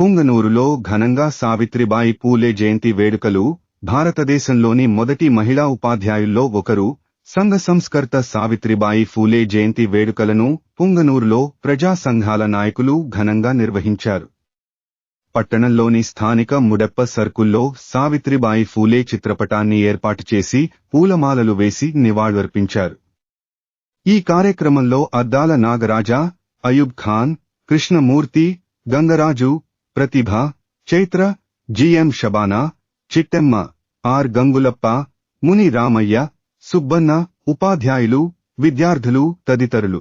పుంగనూరులో ఘనంగా సావిత్రిబాయి పూలే జయంతి వేడుకలు భారతదేశంలోని మొదటి మహిళా ఉపాధ్యాయుల్లో ఒకరు సంఘ సంస్కర్త సావిత్రిబాయి ఫూలే జయంతి వేడుకలను పుంగనూరులో ప్రజా సంఘాల నాయకులు ఘనంగా నిర్వహించారు. పట్టణంలోని స్థానిక ముడప్ప సర్కుల్లో సావిత్రిబాయి ఫూలే చిత్రపటాన్ని ఏర్పాటు చేసి పూలమాలలు వేసి నివాళులర్పించారు. ఈ కార్యక్రమంలో Addala Nagaraja Ayub Khan Krishnamurthy Gangaraju Pratibha Chaitra G M Shabana Chittemma R Gangulappa Muni Ramaiah Subbanna ఉపాధ్యాయులు విద్యార్థులు తదితరులు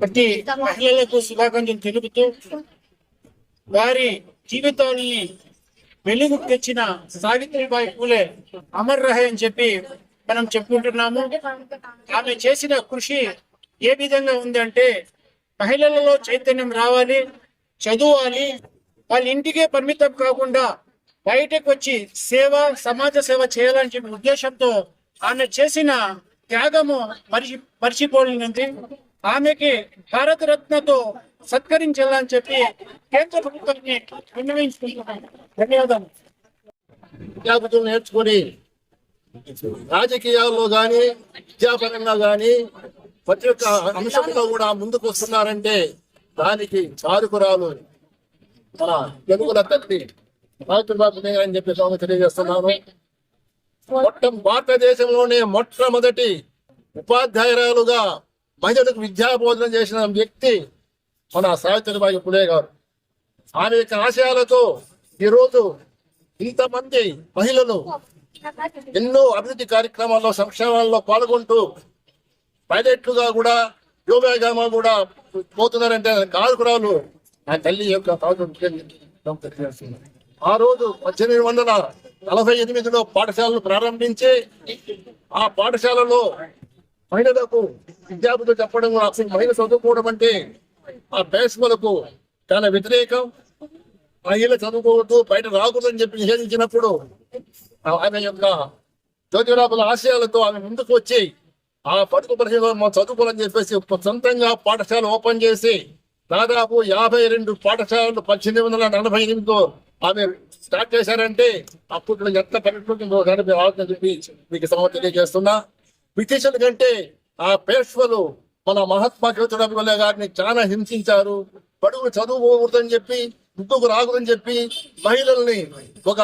ప్రతి మహిళలకు శుభాకాంక్షలు తెలుపుతూ వారి జీవితాన్ని వెలుగు తెచ్చిన సావిత్రిబాయి పూలే అమర్ రహే అని చెప్పి మనం చెప్పుకుంటున్నాము. ఆమె చేసిన కృషి ఏ విధంగా ఉందంటే మహిళలలో చైతన్యం రావాలి చదువాలి వాళ్ళ ఇంటికే పరిమితం కాకుండా బయటకు వచ్చి సేవ సమాజ సేవ చేయాలని చెప్పిన ఉద్దేశంతో ఆమె చేసిన త్యాగము మరిచి మర్చిపోలేనిది. ఆమెకి భారత రత్నతో సత్కరించాలని చెప్పి కేంద్ర ప్రభుత్వాన్ని విన్నవించుకుంటున్నాను. ధన్యవాదాలు. నేర్చుకొని రాజకీయాల్లో గాని విద్యాపరంగా గాని ప్రతి ఒక్క అంశంలో కూడా ముందుకు వస్తున్నారంటే దానికి చారుకురాలు మన తెలుగుల తల్లి రాజబాబు అని చెప్పి స్వామి తెలియజేస్తున్నాను. మొట్ట భారతదేశంలోనే మొట్టమొదటి ఉపాధ్యాయురాలుగా మహిళలకు విద్యా బోధన చేసిన వ్యక్తి మన సావిత్రిబాయి పులే గారు. ఆమె యొక్క ఆశయాలతో ఈరోజు ఇంతమంది మహిళలు ఎన్నో అభివృద్ధి కార్యక్రమాల్లో సంక్షేమాల్లో పాల్గొంటూ పైలట్లుగా కూడా యోగాగా కూడా పోతున్నారంటే కారుకురాలు ఆ తల్లి యొక్క ఆ రోజు పద్దెనిమిది వందల నలభై ఎనిమిదిలో పాఠశాలను ప్రారంభించి ఆ పాఠశాలలో మహిళలకు విద్యార్థులు చెప్పడం అసలు మహిళ చదువుకోవడం అంటే ఆ బేస్మలకు చాలా వ్యతిరేకం. మహిళ చదువుకోవద్దు బయట రాకూడదని చెప్పి నిషేధించినప్పుడు ఆమె యొక్క జ్యోతిరాపుల ఆశయాలతో ఆమె ముందుకు వచ్చి ఆ పట్టుకు పరిశీలన చదువుకోవాలని చెప్పేసి సొంతంగా పాఠశాల ఓపెన్ చేసి దాదాపు యాభై రెండు పాఠశాలలు పద్దెనిమిది వందల నలభై ఎనిమిదిలో ఆమె స్టార్ట్ చేశారంటే అప్పుడు ఎంత పరిస్థితుందో కానీ ఆలోచన చెప్పి మీకు సమర్థ తెలియజేస్తున్నా. బ్రిటిషుల కంటే ఆ పేష్వలు మన మహాత్మా జ్యోతిరావు గారిని చాలా హింసించారు. పడుగు చదువుకోకూడదని చెప్పి ఇంకొక రాకూడదని చెప్పి మహిళల్ని ఒక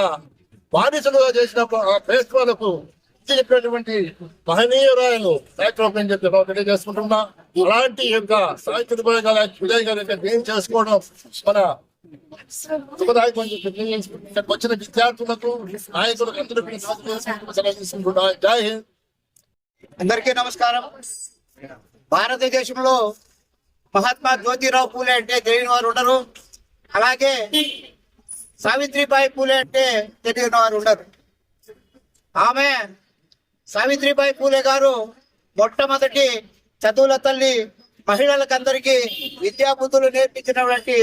బానిసలుగా చేసిన ఆ పేష్వాలకు చెప్పినటువంటి మహనీయురాయలు సాయిత్రం అని చెప్పి తెలియజేసుకుంటున్నా. అలాంటి యొక్క సాహిత్య గారి విజయ్ గారి యొక్క ఏం చేసుకోవడం మన వచ్చిన విద్యార్థులకు నాయకులకు అందరికీ సెలవు తీసుకుంటున్నా. జై హింద్. అందరికీ నమస్కారం. భారతదేశంలో మహాత్మా జ్యోతిరావు పూలే అంటే తెలియని వారు ఉండరు. అలాగే సావిత్రిబాయి పూలే అంటే తెలియని వారు ఉండరు. ఆమె సావిత్రిబాయి పూలే గారు మొట్టమొదటి చదువుల తల్లి మహిళలకందరికీ విద్యాబుద్ధులు నేర్పించినటువంటి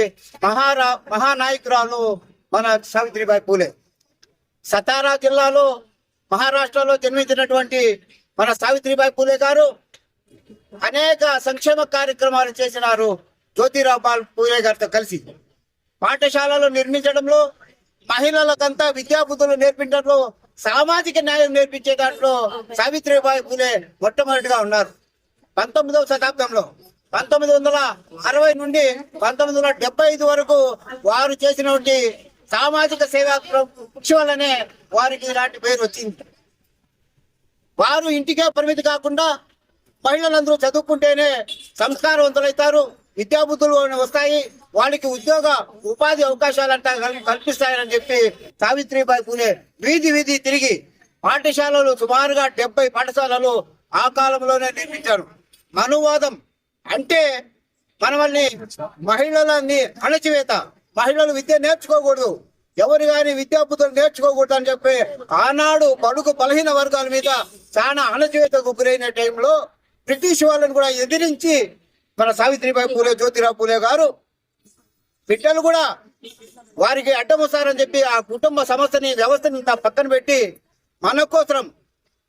మహారా మహానాయకురాలు మన సావిత్రిబాయి పూలే. సతారా జిల్లాలో మహారాష్ట్రలో జన్మించినటువంటి మన సావిత్రిబాయి పూలే గారు అనేక సంక్షేమ కార్యక్రమాలు చేసినారు. జ్యోతిరావు పాల్ పూలే గారితో కలిసి. పాఠశాలలు నిర్మించడంలో మహిళలకంతా విద్యాబుద్ధులు నేర్పించడంలో సామాజిక న్యాయం నేర్పించే దాంట్లో సావిత్రిబాయి పూలే మొట్టమొదటిగా ఉన్నారు. పంతొమ్మిదవ శతాబ్దంలో పంతొమ్మిది వందల అరవై నుండి పంతొమ్మిది వందల డెబ్బై ఐదు వరకు వారు చేసినటువంటి సామాజిక సేవా కృషి వారికి ఇలాంటి పేరు వచ్చింది. వారు ఇంటికే పరిమితి కాకుండా మహిళలందరూ చదువుకుంటేనే సంస్కారవంతులైతారు విద్యాబుద్ధులు వస్తాయి. వాళ్ళకి ఉద్యోగ ఉపాధి అవకాశాలు అంట కల్పిస్తాయని చెప్పి సావిత్రిబాయి పూలే వీధి వీధి తిరిగి పాఠశాలలు సుమారుగా డెబ్బై పాఠశాలలు ఆ కాలంలోనే నిర్మించారు. మనువాదం అంటే మనల్ని మహిళలని అణచివేత. మహిళలు విద్య నేర్చుకోకూడదు. ఎవరు కానీ విద్యాబుద్ధులు నేర్చుకోకూడదు అని చెప్పి ఆనాడు బడుగు బలహీన వర్గాల మీద చాలా అణచివేతకు గురైన టైంలో బ్రిటిష్ వాళ్ళని కూడా ఎదిరించి మన సావిత్రిబాయి పూలే జ్యోతిరావు పూలే గారు బిడ్డలు కూడా వారికి అడ్డమొస్తారని చెప్పి ఆ కుటుంబ సమస్యని వ్యవస్థని పక్కన పెట్టి మన కోసం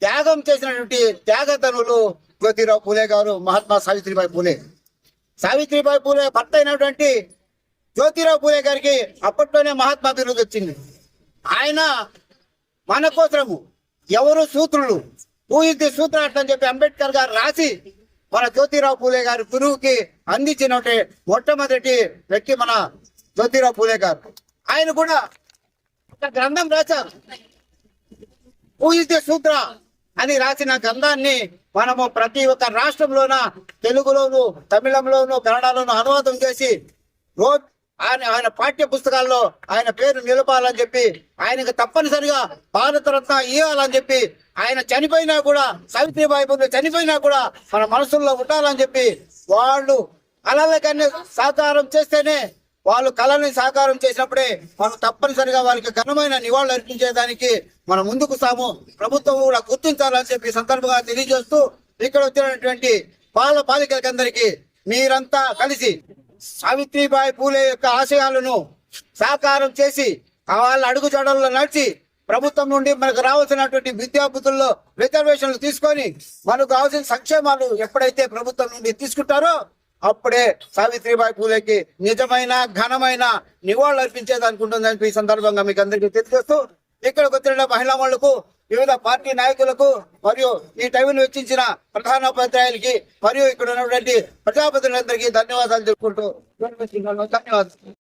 త్యాగం చేసినటువంటి త్యాగతనులు జ్యోతిరావు పూలే గారు మహాత్మా సావిత్రిబాయి పూలే. సావిత్రిబాయి పూలే భర్త అయినటువంటి జ్యోతిరావు పూలే గారికి అప్పట్లోనే మహాత్మా బిరుదు వచ్చింది. ఆయన మన కోసము ఎవరు సూత్రులు ఊహించి సూత్ర అని చెప్పి అంబేద్కర్ గారు రాసి మన జ్యోతిరావు పూలే గారి గురువుకి అందించిన మొట్టమొదటి వ్యక్తి మన జ్యోతిరావు పూలే గారు. ఆయన కూడా ఒక గ్రంథం రాశారు. ఊహించే సూత్ర అని రాసిన గ్రంథాన్ని మనము ప్రతి ఒక్క రాష్ట్రంలోన తెలుగులోను తమిళంలోను కన్నడలోను అనువాదం చేసి రోజు ఆయన ఆయన పాఠ్య పుస్తకాల్లో ఆయన పేరు నిలపాలని చెప్పి ఆయనకు తప్పనిసరిగా భారతరత్న ఇవ్వాలని చెప్పి ఆయన చనిపోయినా కూడా సావిత్రిబాయి పూలే చనిపోయినా కూడా మన మనసుల్లో ఉండాలని చెప్పి వాళ్ళు కళలకన్నీ సాకారం చేస్తేనే వాళ్ళు కళని సాకారం చేసినప్పుడే మనం తప్పనిసరిగా వాళ్ళకి ఘనమైన నివాళులు అర్పించేదానికి మనం ముందుకు సాము. ప్రభుత్వం కూడా గుర్తించాలని చెప్పి సందర్భంగా తెలియజేస్తూ ఇక్కడ వచ్చినటువంటి పాల పాలికలకి అందరికీ మీరంతా కలిసి సావిత్రిబాయి పూలే యొక్క ఆశయాలను సాకారం చేసి వాళ్ళ అడుగుజాడల్లో నడిచి ప్రభుత్వం నుండి మనకు రావాల్సినటువంటి విద్యాబుద్ధుల్లో రిజర్వేషన్లు తీసుకొని మనకు కావాల్సిన సంక్షేమాలు ఎప్పుడైతే ప్రభుత్వం నుండి తీసుకుంటారో అప్పుడే సావిత్రిబాయి పూలేకి నిజమైన ఘనమైన నివాళులు అర్పించేదానికి ఉంటుందని ఈ సందర్భంగా మీకు అందరికీ తెలియజేస్తూ ఇక్కడికి వచ్చిన మహిళా వాళ్ళకు వివిధ పార్టీ నాయకులకు మరియు ఈ టైంను వెచ్చించిన ప్రధానోపాధ్యాయులకి మరియు ఇక్కడ ఉన్నటువంటి ప్రజాప్రతినిధులందరికీ ధన్యవాదాలు తెలుపుకుంటూ ధన్యవాదాలు.